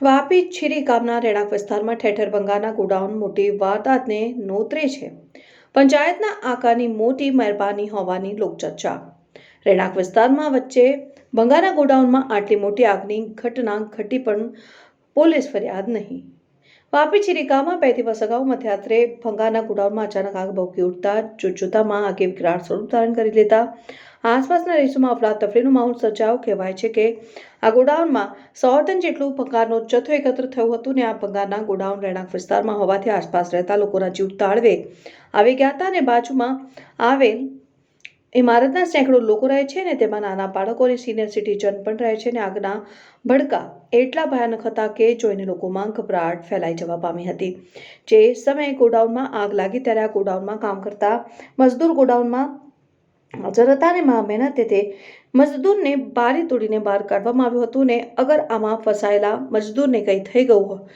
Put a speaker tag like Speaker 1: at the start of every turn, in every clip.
Speaker 1: વાપી છીરી ગામના રહેણાંક વિસ્તારમાં ઠેઠર ઠેર ગોડાઉન મોટી વારદાતને નોતરે છે. પંચાયતના આકારની મોટી મહેરબાની હોવાની લોકચર્ચા. રહેણાંક વિસ્તારમાં વચ્ચે ભંગારના ગોડાઉનમાં આટલી મોટી આગની ઘટના ઘટી પણ પોલીસ ફરિયાદ નહીં. વાપી ચિરિકામાં બે દિવસ અગાઉ મધ્યરાત્રે ભંગારના ગોડાઉનમાં અચાનક આગ ભભૂકી ઉઠતા જોતજોતામાં આગે વિકરાળ સ્વરૂપ ધારણ કરી લેતા આસપાસના દેશોમાં અફરાતફરીનો માહોલ સર્જાયો. કહેવાય છે કે આ ગોડાઉનમાં સો ટન જેટલું ભંગારનો જથ્થો એકત્ર થયો હતો ને આ ભંગારના ગોડાઉન રહેણાંક વિસ્તારમાં હોવાથી આસપાસ રહેતા લોકોના જીવ તાળવે આવી ગયા હતા અને બાજુમાં આવેલ ઇમારતના સેંકડો લોકો રહે છે ને તેમાં નાના બાળકો અને સિનિયર સિટીઝન પણ રહે છે ને આગના ભડકા એટલા ભયાનક હતા કે જોઈને લોકોમાં ગભરાટ ફેલાઈ જવા પામી હતી. જે સમયે ગોડાઉનમાં આગ લાગી ત્યારે આ ગોડાઉનમાં કામ કરતા મજદૂર ગોડાઉનમાં હાજર હતા અને મા મહેનતે તે મજદૂરને બારી તોડીને બહાર કાઢવામાં આવ્યું હતું ને અગર આમાં ફસાયેલા મજદૂરને કંઈ થઈ ગયું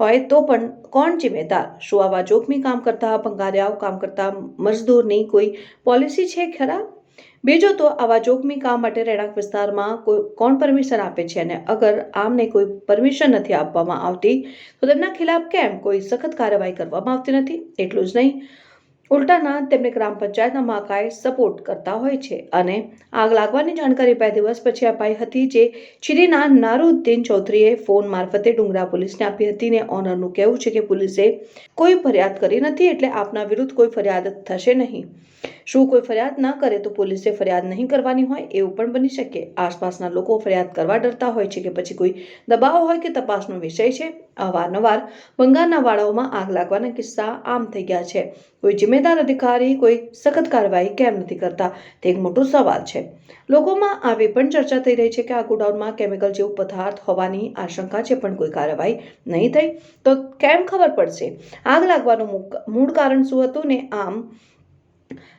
Speaker 1: હોય તો પણ કોણ જિમ્મેદાર? શું આવા જોખમી કામ કરતા ભંગારિયાઓ કામ કરતા મજદૂરની કોઈ પોલિસી છે ખરા? બીજો તો આવા જોખમી કામ માટે રહેણાંક વિસ્તારમાં કોઈ કોણ પરમિશન આપે છે? અને અગર આમને કોઈ પરમિશન નથી આપવામાં આવતી, તો તેમના ખિલાફ કેમ કોઈ સખત કાર્યવાહી કરવામાં આવતી નથી? એટલું જ નહીં. ઉલટાના તેમને ગ્રામ પંચાયતના માકાએ સપોર્ટ કરતા હોય છે અને આગ લાગવાની જાણકારી બે દિવસ પછી અપાઈ હતી જે ચીરીના નારુદ્દીન ચૌધરીએ ફોન મારફતે ડુંગરા પોલીસને આપી હતી ને ઓનરનું કહેવું છે કે પોલીસે કોઈ ફરિયાદ કરી નથી એટલે આપના વિરુદ્ધ કોઈ ફરિયાદ થશે નહીં. શું કોઈ ફરિયાદ ન કરે તો પોલીસે ફરિયાદ નહીં કરવાની હોય એવું પણ બની શકે. આસપાસના લોકો ફરિયાદ કરવા ડરતા હોય છે કે પછી કોઈ દબાવ હોય કે તપાસનો વિષય છે. અવારનવાર બંગાળના વાળાઓમાં આગ લાગવાના કિસ્સા આમ થઈ ગયા છે. કોઈ જિમ્મેદાર અધિકારી કોઈ સખત કાર્યવાહી કેમ નથી કરતા? તે એક મોટો સવાલ છે. લોકોમાં આવી પણ ચર્ચા થઈ રહી છે કે આ ગોડાઉનમાં કેમિકલ જેવું પદાર્થ હોવાની આશંકા છે, પણ કોઈ કાર્યવાહી નહીં થઈ. તો કેમ ખબર પડશે? આગ લાગવાનું મૂળ કારણ શું હતું ને આમ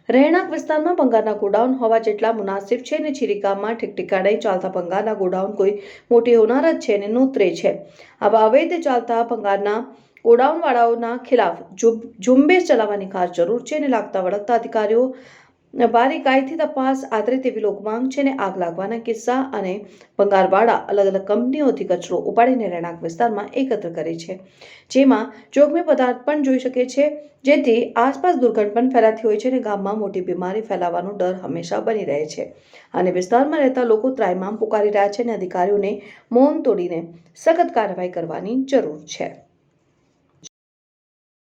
Speaker 1: રહેણાંક વિસ્તારમાં ભંગારના ગોડાઉન હોવા જેટલા મુનાસિબ છે ને છીરીકામાં ઠીકઠીકાણે ચાલતા ભંગારના ગોડાઉન કોઈ મોટી હોનારત છે ને નોતરે છે. આવા અવૈધ ચાલતા ભંગારના ગોડાઉનવાળાઓના ખિલાફ ઝુંબેશ ચલાવવાની ખાસ જરૂર છે ને લાગતા વળગતા અધિકારીઓ બારીકાઈથી તપાસ આદરે તેવી લોકમાંગ છે ને આગ લાગવાના કિસ્સા અને ભંગારવાળા અલગ અલગ કંપનીઓથી કચરો ઉપાડીને રહેણાંક વિસ્તારમાં એકત્ર કરે છે. જેમાં જોખમી પદાર્થ પણ જોઈ શકે છે, જેથી આસપાસ દુર્ગંધ પણ ફેલાતી હોય છે અને ગામમાં મોટી બીમારી ફેલાવાનો ડર હંમેશા બની રહે છે. અને વિસ્તારમાં રહેતા લોકો ત્રાઇમામ પુકારી રહ્યા છે અને અધિકારીઓને મૌન તોડીને સખત કાર્યવાહી કરવાની જરૂર છે.